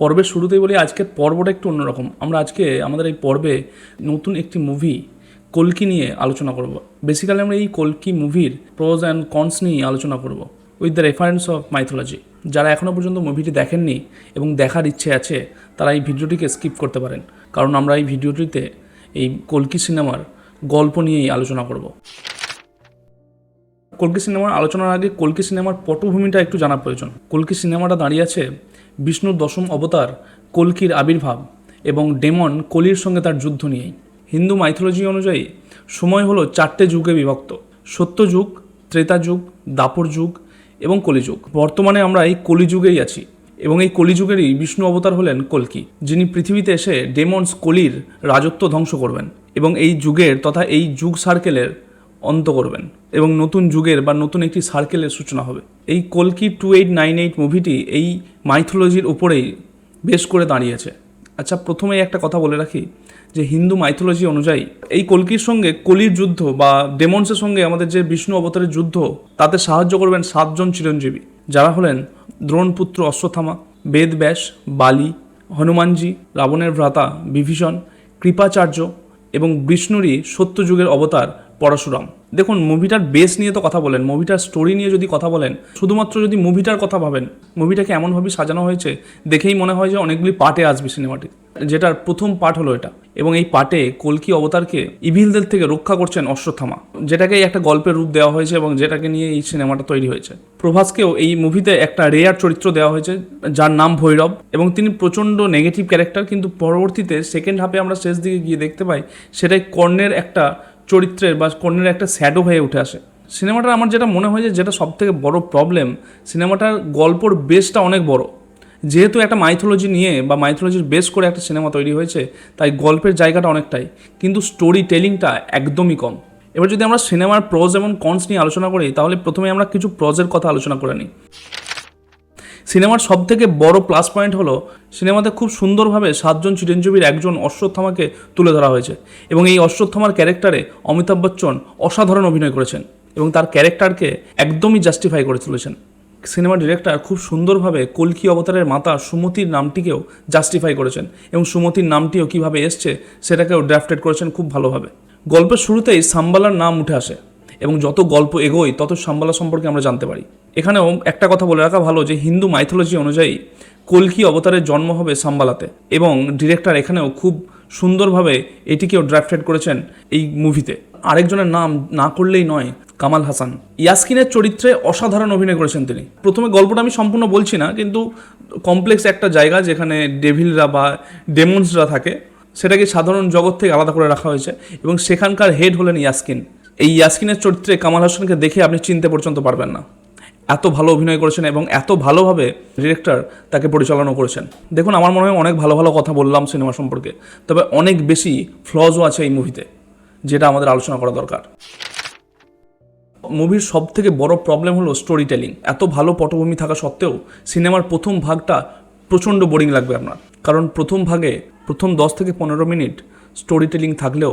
পর্বের শুরুতেই বলি, আজকের পর্বটা একটু অন্যরকম। আমরা আজকে আমাদের এই পর্বে নতুন একটি মুভি কলকি নিয়ে আলোচনা করব। বেসিক্যালি আমরা এই কলকি মুভির প্রোজ অ্যান্ড কনস নিয়ে আলোচনা করব। With the reference of mythology যারা এখনও পর্যন্ত মুভিটি দেখেননি এবং দেখার ইচ্ছে আছে, তারা এই ভিডিওটিকে স্কিপ করতে পারেন। কারণ আমরা এই ভিডিওটিতে এই কলকি সিনেমার গল্প নিয়েই আলোচনা করব। কলকি সিনেমার আলোচনার আগে কলকি সিনেমার পটভূমিটা একটু জানা প্রয়োজন। কলকি সিনেমাটা দাঁড়িয়ে আছে বিষ্ণুর দশম অবতার কলকির আবির্ভাব এবং ডেমন কলির সঙ্গে তার যুদ্ধ নিয়েই হিন্দু মাইথোলজি অনুযায়ী সময় হলো চারটে যুগে বিভক্ত। সত্যযুগ ত্রেতা যুগ দাপর যুগ এবং কলিযুগ। বর্তমানে আমরা এই কলিযুগেই আছি এবং এই কলিযুগেরই বিষ্ণু অবতার হলেন কলকি, যিনি পৃথিবীতে এসে ডেমন্স কলির রাজত্ব ধ্বংস করবেন এবং এই যুগের তথা এই যুগ সার্কেলের অন্ত করবেন এবং নতুন যুগের বা নতুন একটি সার্কেলের সূচনা হবে। এই কলকি টু এইট নাইন এইট মুভিটি এই মাইথোলজির উপরেই বেশ করে দাঁড়িয়েছে। আচ্ছা প্রথমেই একটা কথা বলে রাখি যে হিন্দু মাইথোলজি অনুযায়ী এই কলকির সঙ্গে কলির যুদ্ধ বা ডেমন্সের সঙ্গে আমাদের যে বিষ্ণু অবতারের যুদ্ধ, তাতে সাহায্য করবেন সাতজন চিরঞ্জীবী। যারা হলেন দ্রোণপুত্র অশ্বত্থামা, বেদব্যাস, বালি, হনুমানজি, রাবণের ভ্রাতা বিভীষণ, কৃপাচার্য এবং বিষ্ণুরই সত্যযুগের অবতার পরশুরাম। দেখুন মুভিটার বেস নিয়ে তো কথা বলেন মুভিটার স্টোরি নিয়ে যদি কথা বলেন, শুধুমাত্র যদি মুভিটার কথা ভাবেন মুভিটাকে এমনভাবে সাজানো হয়েছে, দেখেই মনে হয় যে অনেকগুলি পার্টে আসবে সিনেমাটি যেটার প্রথম পার্ট হলো এটা। এবং এই পার্টে কলকি অবতারকে ইভিলদের থেকে রক্ষা করছেন অশ্বত্থামা যেটাকে একটা গল্পের রূপ দেওয়া হয়েছে এবং যেটাকে নিয়ে এই সিনেমাটা তৈরি হয়েছে। প্রভাসকেও এই মুভিতে একটা রেয়ার চরিত্র দেওয়া হয়েছে, যার নাম ভৈরব। এবং তিনি প্রচণ্ড নেগেটিভ ক্যারেক্টার কিন্তু পরবর্তীতে সেকেন্ড হাফে আমরা শেষ দিকে গিয়ে দেখতে পাই, সেটাই কর্ণের একটা চরিত্রের বা কর্ণের একটা স্যাডো হয়ে উঠে আসে। সিনেমাটার আমার যেটা মনে হয় যে যেটা সব থেকে বড় প্রবলেম সিনেমাটার গল্পর বেসটা অনেক বড়। যেহেতু একটা মাইথোলজি নিয়ে বা মাইথোলজির বেস করে একটা সিনেমা তৈরি হয়েছে, তাই গল্পের জায়গাটা অনেকটাই। কিন্তু স্টোরি টেলিংটা একদমই কম। এবার যদি আমরা সিনেমার প্রজ এবং কনস নিয়ে আলোচনা করি, তাহলে প্রথমে আমরা কিছু প্রজের কথা আলোচনা করে নিই। সিনেমার সব থেকে বড় প্লাস পয়েন্ট হলো, সিনেমাতে খুব সুন্দরভাবে সাতজন চিরঞ্জীবীর একজন অশ্বত্থামাকে তুলে ধরা হয়েছে এবং এই অশ্বত্থামার ক্যারেক্টারে অমিতাভ বচ্চন অসাধারণ অভিনয় করেছেন এবং তার ক্যারেক্টারকে একদমই জাস্টিফাই করে তুলেছেন। সিনেমা ডিরেক্টর খুব সুন্দরভাবে কলকি অবতারের মাতা সুমতির নামটিকেও জাস্টিফাই করেছেন এবং সুমতির নামটিও কীভাবে এসছে সেটাকেও ড্রাফটেড করেছেন খুব ভালোভাবে। গল্পের শুরুতেই সাম্বালার নাম উঠে আসে এবং যত গল্প এগোয়, তত সাম্বালা সম্পর্কে আমরা জানতে পারি। এখানেও একটা কথা বলে রাখা ভালো যে হিন্দু মাইথোলজি অনুযায়ী কলকি অবতারের জন্ম হবে সাম্বালাতে এবং ডিরেক্টর এখানেও খুব সুন্দরভাবে এটিকেও ড্রাফটেড করেছেন এই মুভিতে আরেকজনের নাম না করলেই নয়, কামাল হাসান। ইয়াসকিনের চরিত্রে অসাধারণ অভিনয় করেছেন তিনি। প্রথমে গল্পটা আমি সম্পূর্ণ বলছি না, কিন্তু কমপ্লেক্স একটা জায়গা যেখানে ডেভিলরা বা ডেমন্সরা থাকে, সেটাকে সাধারণ জগৎ থেকে আলাদা করে রাখা হয়েছে এবং সেখানকার হেড হলেন ইয়াসকিন। এই ইয়াসকিনের চরিত্রে কামাল হাসানকে দেখে আপনি চিনতে পর্যন্ত পারবেন না। এত ভালো অভিনয় করেছেন এবং এত ভালোভাবে ডিরেক্টর তাকে পরিচালনা করেছেন। দেখুন, আমার মনে হয় অনেক ভালো ভালো কথা বললাম সিনেমা সম্পর্কে, তবে অনেক বেশি ফ্লজও আছে এই মুভিতে যেটা আমাদের আলোচনা করা দরকার। মুভির সব থেকে বড় প্রবলেম হলো স্টোরি টেলিং এত ভালো পটভূমি থাকা সত্ত্বেও সিনেমার প্রথম ভাগটা প্রচণ্ড বোরিং লাগবে আপনার। কারণ প্রথম ভাগে, প্রথম দশ থেকে পনেরো মিনিট স্টোরি টেলিং থাকলেও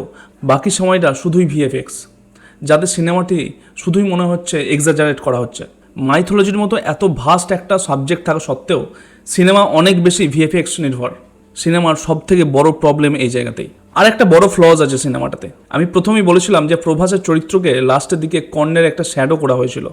বাকি সময়টা শুধুই ভিএফএক্স যাতে সিনেমাটি শুধুই মনে হচ্ছে এক্সাজারেট করা হচ্ছে। মাইথোলজির মতো এত ভাস্ট একটা সাবজেক্ট থাকা সত্ত্বেও সিনেমা অনেক বেশি ভিএফএক্স নির্ভর। সিনেমার সব থেকে বড় প্রবলেম এই জায়গাতেই। আর একটা বড় ফ্লজ আছে সিনেমাটাতে আমি প্রথমেই বলেছিলাম যে প্রভাসের চরিত্রকে লাস্টের দিকে কর্ণের একটা শ্যাডো করা হয়েছিল।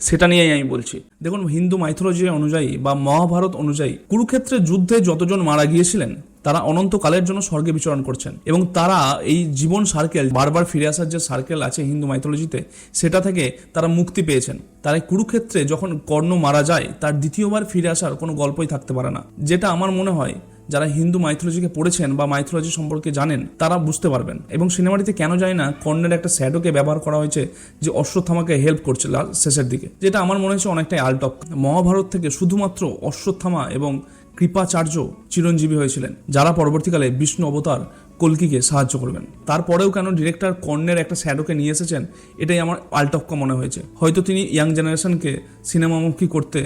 সেটা নিয়েই আমি বলছি। দেখুন, হিন্দু মাইথোলজি অনুযায়ী বা মহাভারত অনুযায়ী কুরুক্ষেত্রের যুদ্ধে যতজন মারা গিয়েছিলেন তারা অনন্তকালের জন্য স্বর্গে বিচরণ করছেন। এবং তারা এই জীবন সার্কেল বারবার ফিরে আসার যে সার্কেল আছে হিন্দু মাইথোলজিতে সেটা থেকে তারা মুক্তি পেয়েছেন। তারা কুরুক্ষেত্রে যখন কর্ণ মারা যায়, তার দ্বিতীয়বার ফিরে আসার কোনো গল্পই থাকতে পারে না। যেটা আমার মনে হয়, যারা হিন্দু মাইথোলজিকে পড়েছেন বা মাইথোলজি সম্পর্কে জানেন, তারা বুঝতে পারবেন। এবং সিনেমাটিতে কেন যায় না, কর্ণের একটা শ্যাডোকে ব্যবহার করা হয়েছে যে অশ্বত্থামাকে হেল্প করছে শেষের দিকে। যেটা আমার মনে হচ্ছে অনেকটাই আলটক মহাভারত থেকে শুধুমাত্র অশ্বত্থামা এবং কৃপাচার্য চিরঞ্জীবী হয়েছিলেন, যারা পরবর্তীকালে বিষ্ণু অবতার কলকিকে সাহায্য করবেন। তারপরেও কেন ডিরেক্টর কর্ণের একটা শ্যাডোকে নিয়ে এসেছেন, এটাই আমার আলটক্কা মনে হয়েছে। হয়তো তিনি ইয়াং জেনারেশনকে সিনেমামুখী করতে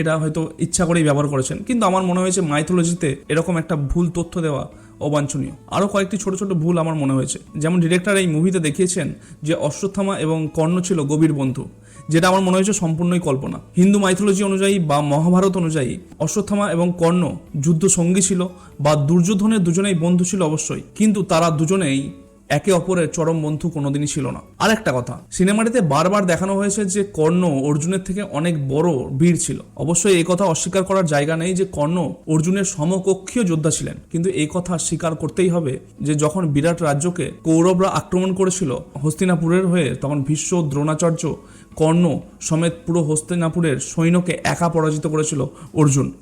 এটা হয়তো ইচ্ছা করেই ব্যবহার করেছেন, কিন্তু আমার মনে হয়েছে মাইথোলজিতে এরকম একটা ভুল তথ্য দেওয়া অবাঞ্ছনীয়। আরও কয়েকটি ছোট ছোট ভুল আমার মনে হয়েছে। যেমন ডিরেক্টর এই মুভিতে দেখিয়েছেন যে অশ্বত্থামা এবং কর্ণ ছিল গভীর বন্ধু। যেটা আমার মনে হয়েছে সম্পূর্ণই কল্পনা। হিন্দু মাইথোলজি অনুযায়ী বা মহাভারত অনুযায়ী অশ্বত্থামা এবং কর্ণ যুদ্ধ সঙ্গী ছিল বা দুর্যোধনের দুজনেই বন্ধু ছিল অবশ্যই। কিন্তু তারা দুজনেই একে অপরের চরম বন্ধু কোনোদিনই ছিল না। আর একটা কথা, সিনেমাটিতে বারবার দেখানো হয়েছে যে কর্ণ অর্জুনের থেকে অনেক বড় বীর ছিল। অবশ্যই এই কথা অস্বীকার করার জায়গা নেই যে কর্ণ অর্জুনের সমকক্ষীয় যোদ্ধা ছিলেন। কিন্তু এই কথা স্বীকার করতেই হবে যে যখন বিরাট রাজ্যকে কৌরবরা আক্রমণ করেছিল হস্তিনাপুরের হয়ে, তখন ভীষ্ম দ্রোণাচার্য কর্ণ সমেত পুরো হস্তিনাপুরের সৈন্যকে একা পরাজিত করেছিল অর্জুন।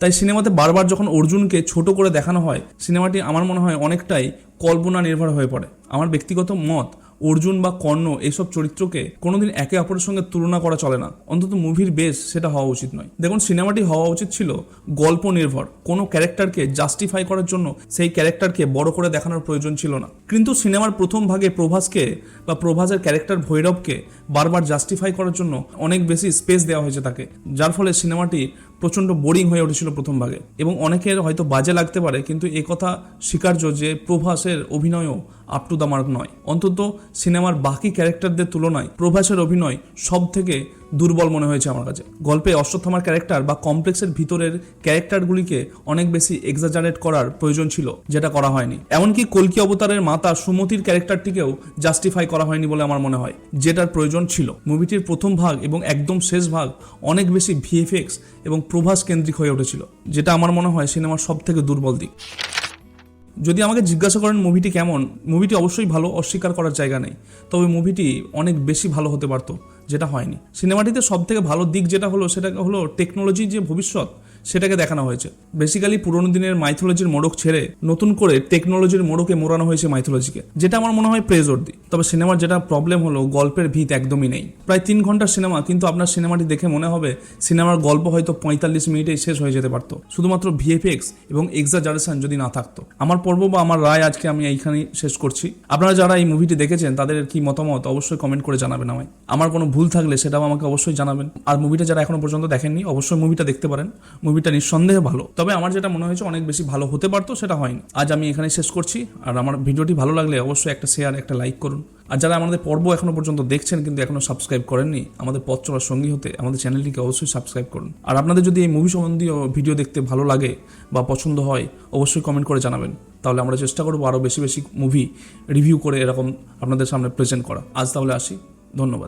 তাই সিনেমাতে বারবার যখন অর্জুনকে ছোট করে দেখানো হয়, সিনেমাটি আমার মনে হয় অনেকটাই কল্পনা নির্ভর হয়ে পড়ে। আমার ব্যক্তিগত মত, অর্জুন বা কর্ণ এইসব চরিত্রকে কোনোদিন একে অপরের সঙ্গে তুলনা করা চলে না। অন্তত মুভির বেস সেটা হওয়া উচিত নয়। দেখুন, সিনেমাটি হওয়া উচিত ছিল গল্প নির্ভর কোনো ক্যারেক্টারকে জাস্টিফাই করার জন্য সেই ক্যারেক্টারকে বড় করে দেখানোর প্রয়োজন ছিল না। কিন্তু সিনেমার প্রথম ভাগে প্রভাসকে বা প্রভাসের ক্যারেক্টার ভৈরবকে বারবার জাস্টিফাই করার জন্য অনেক বেশি স্পেস দেওয়া হয়েছে তাকে। যার ফলে সিনেমাটি প্রচণ্ড বোরিং হয়ে উঠেছিল প্রথম ভাগে। এবং অনেকের হয়তো বাজে লাগতে পারে, কিন্তু কথা স্বীকার্য যে প্রভাসের অভিনয়ও আপ টু দ্য মার্ক নয়। অন্তত সিনেমার বাকি ক্যারেক্টারদের তুলনায় প্রভাসের অভিনয় সব থেকে দুর্বল মনে হয়েছে আমার কাছে। গল্পে অশ্বত্থামার ক্যারেক্টার বা কমপ্লেক্সের ভিতরের ক্যারেক্টারগুলিকে অনেক বেশি এক্সাজারেট করার প্রয়োজন ছিল, যেটা করা হয়নি। এমনকি কলকি অবতারের মাতা সুমতির ক্যারেক্টারটিকেও জাস্টিফাই করা হয়নি বলে আমার মনে হয়, যেটার প্রয়োজন ছিল। মুভিটির প্রথম ভাগ এবং একদম শেষ ভাগ অনেক বেশি ভিএফএক্স এবং প্রভাস কেন্দ্রিক হয়ে উঠেছিল, যেটা আমার মনে হয় সিনেমার সব থেকে দুর্বল দিক। যদি আমাকে জিজ্ঞাসা করেন মুভিটি কেমন মুভিটি অবশ্যই ভালো, অস্বীকার করার জায়গা নেই। তবে মুভিটি অনেক বেশি ভালো হতে পারতো, যেটা হয়নি। সিনেমাটিতে সবথেকে ভালো দিক যেটা হলো, সেটা হলো টেকনোলজি যে ভবিষ্যৎ সেটাকে দেখানো হয়েছে। বেসিক্যালি পুরোনো দিনের মাইথোলজির মোড়ক ছেড়ে নতুন করে টেকনোলজির মোড়কে মোড়ানো হয়েছে মাইথোলজিকে যেটা আমার মনে হয় প্রেজর্দি তবে সিনেমার যেটা প্রবলেম হলো, গল্পের ভিত একদমই নেই। প্রায় তিন ঘণ্টার সিনেমা কিন্তু আপনার সিনেমাটি দেখে মনে হবে সিনেমার গল্প হয়তো পঁয়তাল্লিশ মিনিটেই শেষ হয়ে যেতে পারতো। শুধুমাত্র ভিএফএক্স এবং এক্সাজারেশন যদি না থাকতো। আমার পর্ব বা আমার রায় আজকে আমি এইখানেই শেষ করছি। আপনারা যারা এই মুভিটি দেখেছেন, তাদের কি মতামত অবশ্যই কমেন্ট করে জানাবেন আমায়। আমার কোনো ভুল থাকলে সেটাও আমাকে অবশ্যই জানাবেন। আর মুভিটা যারা এখনও পর্যন্ত দেখেননি, অবশ্যই মুভিটা দেখতে পারেন। মুভিটা নিঃসন্দেহে ভালো। তবে আমার যেটা মনে হয়েছে অনেক বেশি ভালো হতে পারতো, সেটা হয়নি। আজ আমি এখানে শেষ করছি। আর আমার ভিডিওটি ভালো লাগলে অবশ্যই একটা শেয়ার একটা লাইক করুন। আর যারা আমাদের পর্ব এখনও পর্যন্ত দেখছেন কিন্তু এখনও সাবস্ক্রাইব করেননি, আমাদের পথ চলার সঙ্গী হতে আমাদের চ্যানেলটিকে অবশ্যই সাবস্ক্রাইব করুন। আর আপনাদের যদি এই মুভি সম্বন্ধীয় ভিডিও দেখতে ভালো লাগে বা পছন্দ হয়, অবশ্যই কমেন্ট করে জানাবেন। তাহলে আমরা চেষ্টা করব আরও বেশি বেশি মুভি রিভিউ করে এরকম আপনাদের সামনে প্রেজেন্ট করা। আজ তাহলে আসি। ধন্যবাদ।